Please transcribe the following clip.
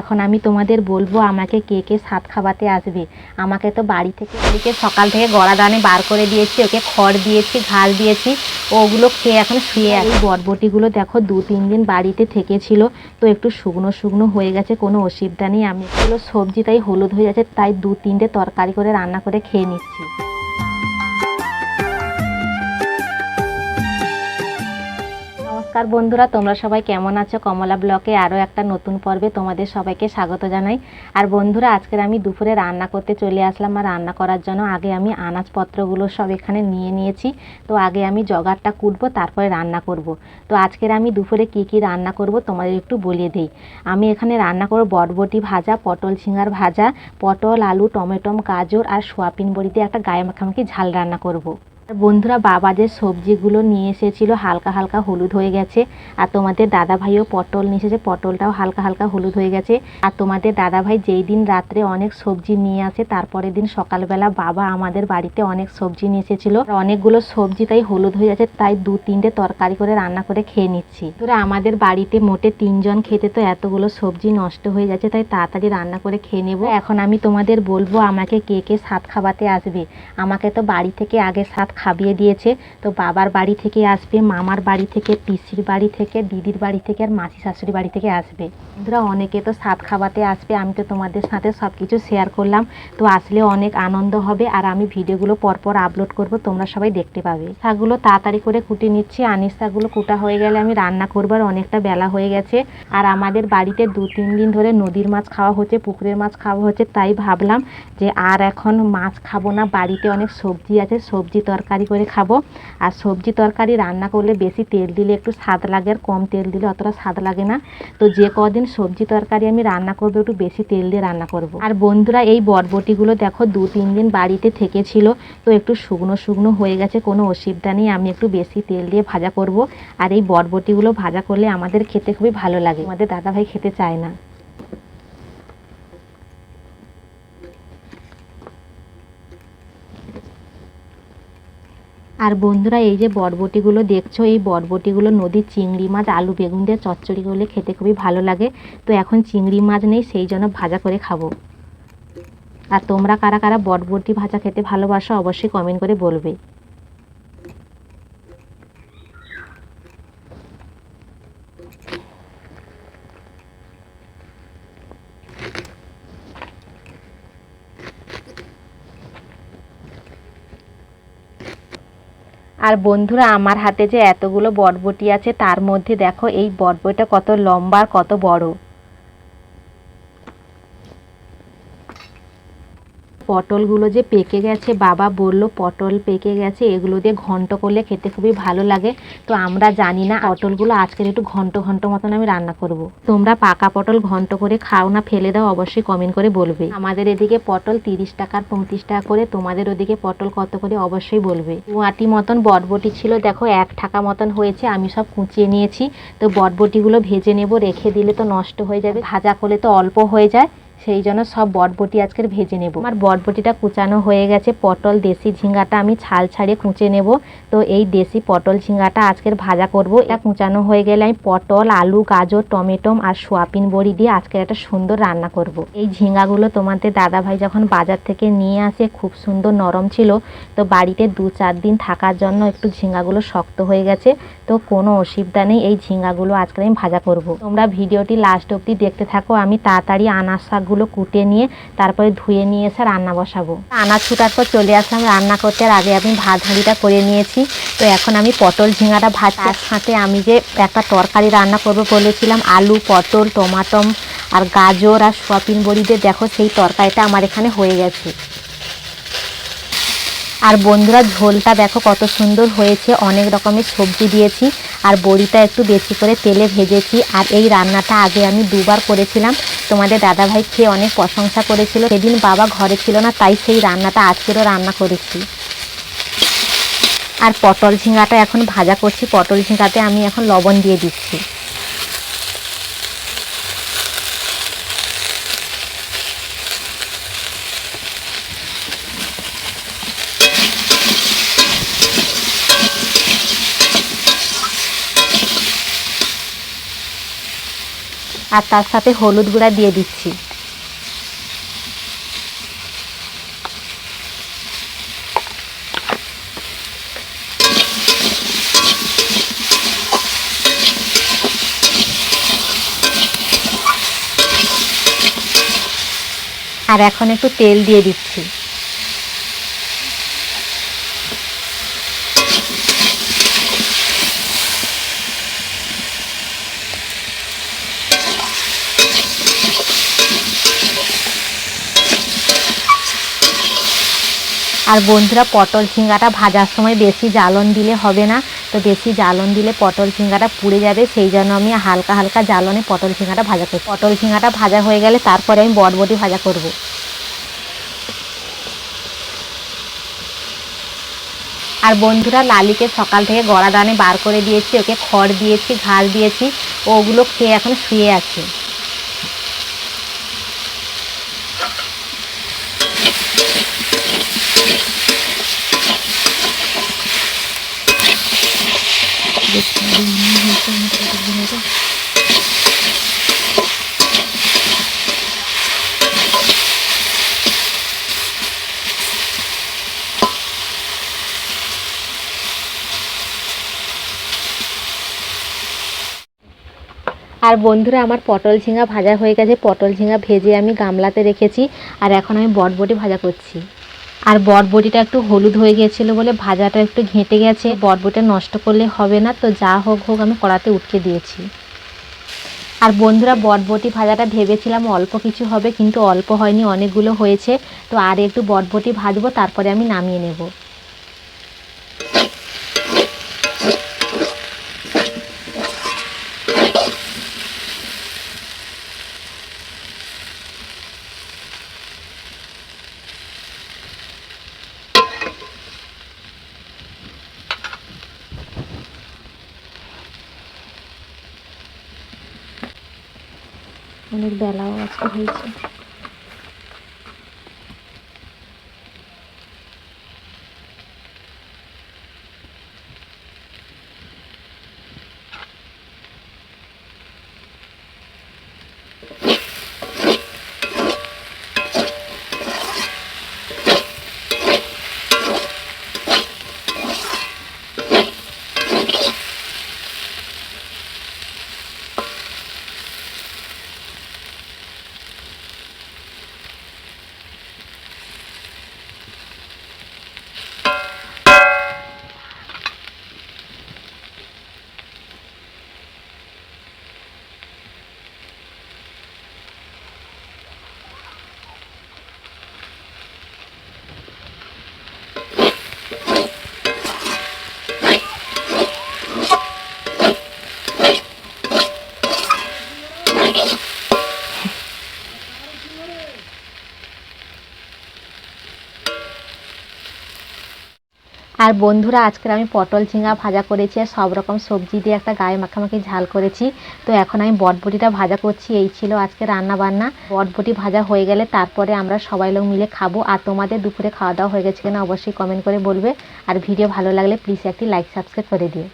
এখন আমি তোমাদের বলব আমাকে কে কে সাত খাওয়াতে আসবে। আমাকে তো বাড়ি থেকে ওদিকে সকাল থেকে গড়া দানে বার করে দিয়েছি, ওকে খড় দিয়েছি, ঘাস দিয়েছি, ওগুলো খেয়ে এখন শুয়ে আছে। বরবটিগুলো দেখো দু, তিন দিন বাড়িতে থেকেছিল, তো একটু শুকনো শুকনো হয়ে গেছে, কোনো অসুবিধা নেই। আমি এগুলো সবজি তাই হলুদ হয়ে যাচ্ছে, তাই দু, তিনটে তরকারি করে রান্না করে খেয়ে নিচ্ছি। নমস্কার বন্ধুরা, তোমরা সবাই কেমন আছো কমলা ব্লকে আরও একটা নতুন পর্বে তোমাদের সবাইকে স্বাগত জানাই আর বন্ধুরা, আজকের আমি দুপুরে রান্না করতে চলে আসলাম আর রান্না করার জন্য আগে আমি আনাজপত্রগুলো সব এখানে নিয়ে নিয়েছি তো আগে আমি জগারটা কুটবো, তারপরে রান্না করব। তো আজকের আমি দুপুরে কি কি রান্না করব তোমাদের একটু বলিয়ে দিই আমি এখানে রান্না করব বটবটি ভাজা, পটল ঝিঙার ভাজা, পটল, আলু, টমেটম, গাজর আর সোয়াবিন বড়িতে একটা গায়ে মাখামাখি ঝাল রান্না করব। বন্ধুরা বাবা যে সবজিগুলো নিয়ে এসেছিল, হালকা হালকা হলুদ হয়ে গেছে। আর তোমাদের দাদা ভাইও পটল নিয়ে এসেছে, পটলটাও হালকা হালকা হলুদ হয়ে গেছে। আর তোমাদের দাদা ভাই যেই দিন রাত্রে অনেক সবজি নিয়ে আসে, তারপরের দিন সকালবেলা বাবা আমাদের বাড়িতে অনেক সবজি নিয়ে এসেছিল। অনেকগুলো সবজি তাই হলুদ হয়ে যাচ্ছে, তাই দু তিনটে তরকারি করে রান্না করে খেয়ে নিচ্ছি। ধরো আমাদের বাড়িতে মোটে তিনজন খেতে তো এতগুলো সবজি নষ্ট হয়ে যাচ্ছে, তাই তাড়াতাড়ি রান্না করে খেয়ে নেব। এখন আমি তোমাদের বলব, আমাকে কে কে সাত খাওয়াতে আসবে? আমাকে তো বাড়ি থেকে আগে সাত খাবিয়ে দিয়েছে। তো বাবার বাড়ি থেকে আসবে, মামার বাড়ি থেকে, পিসির বাড়ি থেকে, দিদির বাড়ি থেকে আর মাসি শাশুড়ি বাড়ি থেকে আসবে। বন্ধুরা, অনেকে তো সাত খাওয়াতে আসবে, আমি তো তোমাদের সাথে সব কিছু শেয়ার করলাম। তো আসলে অনেক আনন্দ হবে আর আমি ভিডিওগুলো পরপর আপলোড করব, তোমরা সবাই দেখতে পাবে। শাকগুলো তাড়াতাড়ি করে কুটে নিচ্ছি আনিস শাকগুলো কুটা হয়ে গেলে আমি রান্না করবার অনেকটা বেলা হয়ে গেছে। আর আমাদের বাড়িতে দু তিন দিন ধরে নদীর মাছ খাওয়া হচ্ছে, পুকুরের মাছ খাওয়া হচ্ছে, তাই ভাবলাম যে আর এখন মাছ খাব না, বাড়িতে অনেক সবজি আছে, সবজি তরকারি করে খাব। আর সবজি তরকারি রান্না করলে বেশি তেল দিলে একটু স্বাদ লাগে আর কম তেল দিলে অতটা স্বাদ লাগে না। তো যে কদিন সবজি তরকারি আমি রান্না করব, একটু বেশি তেল দিয়ে রান্না করব। আর বন্ধুরা, এই বরবটিগুলো দেখো দু, তিন দিন বাড়িতে থেকেছিল। তো একটু শুকনো শুকনো হয়ে গেছে, কোনো অসুবিধা নেই। আমি একটু বেশি তেল দিয়ে ভাজা করব। আর এই বরবটিগুলো ভাজা করলে আমাদের খেতে খুবই ভালো লাগে। আমাদের দাদাভাই খেতে চায় না। আর বন্ধুরা, এই যে বরবটিগুলো দেখছ, এই বরবটিগুলো নদীর চিংড়ি মাছ, আলু বেগুন দিয়ে চচ্চড়ি করলে খেতে খুবই ভালো লাগে। তো এখন চিংড়ি মাছ নেই, সেই জন্য ভাজা করে খাব। আর তোমরা কারা কারা বরবটি ভাজা খেতে ভালোবাসো, অবশ্যই কমেন্ট করে বলবে। আর বন্ধুরা, আমার হাতে যে এতগুলো বটবটি আছে, তার মধ্যে দেখো এই বটবটিটা কত লম্বা আর কত বড়। পটলগুলো যে পেকে গেছে, বাবা বলল পটল পেকে গেছে, এগুলো দিয়ে ঘন্ট করলে খেতে খুবই ভালো লাগে। তো আমরা জানি না পটলগুলো আজকের একটু ঘন্ট ঘন্ট মতন আমি রান্না করব। তোমরা পাকা পটল ঘন্ট করে খাও না, ফেলে দাও, অবশ্যই কমেন্ট করে বলবে। আমাদের এদিকে পটল তিরিশ টাকার পঁয়ত্রিশ টাকা করে, তোমাদের ওদিকে পটল কত করে, অবশ্যই বলবে। আটি মতন বটবটি ছিল, দেখো এক টাকা মতন হয়েছে, আমি সব কুচিয়ে নিয়েছি। তো বটবটিগুলো ভেজে নেব, রেখে দিলে তো নষ্ট হয়ে যাবে, ভাজা করলে তো অল্প হয়ে যায়। সেই জন্য সব বটবটি আজকের ভেজে নেব। আমার বটবটিটা কুচানো হয়ে গেছে, পটল, দেশি ঝিঙ্গাটা আমি ছাল ছাড়িয়ে কুচে নেব। তো এই দেশি পটল ঝিঙ্গাটা আজকের ভাজা করব। এটা কুচানো হয়ে গেলে আমি পটল, আলু, গাজর, টমেটো আর সোয়াবিন বড়ি দিয়ে আজকের একটা সুন্দর রান্না করব। এই ঝিঙ্গাগুলো তোমাদের দাদাভাই যখন বাজার থেকে নিয়ে আসে, খুব সুন্দর নরম ছিল। তো বাড়িতে দু চার দিন থাকার জন্য একটু ঝিঙ্গাগুলো শক্ত হয়ে গেছে। তো কোনো অসুবিধা নেই, এই ঝিঙ্গাগুলো আজকে আমি ভাজা করব। তোমরা ভিডিওটি লাস্ট অবধি দেখতে থাকো, আমি তাড়াতাড়ি আনাজ শাকগুলো কুটে নিয়ে তারপরে ধুয়ে নিয়ে এসে রান্না বসাবো। আনাজ ছুটার পর চলে আসলাম রান্না করতে, আর আগে আমি ভাত হাঁড়িটা করে নিয়েছি। তো এখন আমি পটল ঝিঙাটা ভাত তার সাথে আমি যে একটা তরকারি রান্না করব বলেছিলাম, আলু, পটল, টমাটম, আর গাজর, আর সোয়াবিন বড়ি দিয়ে দেখো সেই তরকারিটা আমার এখানে হয়ে গেছে। আর বন্ধুরা, ঝোলটা দেখো কত সুন্দর হয়েছে। অনেক রকমের সবজি দিয়েছি আর বড়িটা একটু বেশি করে তেলে ভেজেছি। আর এই রান্নাটা আগে আমি দুবার করেছিলাম। তোমাদের দাদাভাই খেয়ে অনেক প্রশংসা করেছিল। সেদিন বাবা ঘরে ছিল না, তাই সেই রান্নাটা আজকেরও রান্না করেছি। আর পটল ঝিঙ্গাটা এখন ভাজা করছি। পটল ঝিঙ্গাতে আমি এখন লবণ দিয়ে দিচ্ছি। আর তার সাথে হলুদ গুঁড়া দিয়ে দিচ্ছি। আর এখন একটু তেল দিয়ে দিচ্ছি। আর বন্ধুরা, পটল ঝিঙ্গাটা ভাজার সময় বেশি জ্বালন দিলে হবে না। তো বেশি জ্বালন দিলে পটল ঝিঙ্গাটা পুড়ে যাবে, সেই জন্য আমি হালকা হালকা জ্বালনে পটল ঝিঙ্গাটা ভাজা করি পটল ঝিঙ্গাটা ভাজা হয়ে গেলে তারপরে আমি বটবটি ভাজা করব। আর বন্ধুরা, লালিকে সকাল থেকে গড়া দানে বার করে দিয়েছি, ওকে খড় দিয়েছি, ঘাস দিয়েছি, ওগুলো খেয়ে এখন শুয়ে আছে। আর বন্ধুরা, আমার পটল ঝিঙা ভাজা হয়ে গেছে। পটল ঝিঙা ভেজে আমি গামলাতে রেখেছি। আর এখন আমি বটবটি ভাজা করছি। আর বরবটিটা একটু হলুদ হয়ে গিয়েছিল বলে ভাজাটা একটু ঘেঁটে গেছে। বটবটিটা নষ্ট করলে হবে না, তো যা হোক হোক আমি কড়াতে উঠকে দিয়েছি। আর বন্ধুরা, বটবটি ভাজাটা ভেবেছিলাম অল্প কিছু হবে, কিন্তু অল্প হয়নি, অনেকগুলো হয়েছে। তো আর একটু বটবটি ভাজবো, তারপরে আমি নামিয়ে নেব। অনেক বেলাও আজকে হয়েছে। আর বন্ধুরা আজকে আমি পটল ঝিঙা ভাজা করেছি আর সব রকম সবজি দিয়ে একটা গায়ে মাখামাখি ঝাল করেছি। তো এখন আমি বটবটিটা ভাজা করছি, এই ছিল আজকে রান্না বান্না বটবটি ভাজা হয়ে গেলে তারপরে আমরা সবাই লোক মিলে খাব। আর তোমাদের দুপুরে খাওয়া দাওয়া হয়ে গেছে কিনা অবশ্যই কমেন্ট করে বলবে। আর ভিডিও ভালো লাগলে প্লিজ একটি লাইক সাবস্ক্রাইব করে দিও।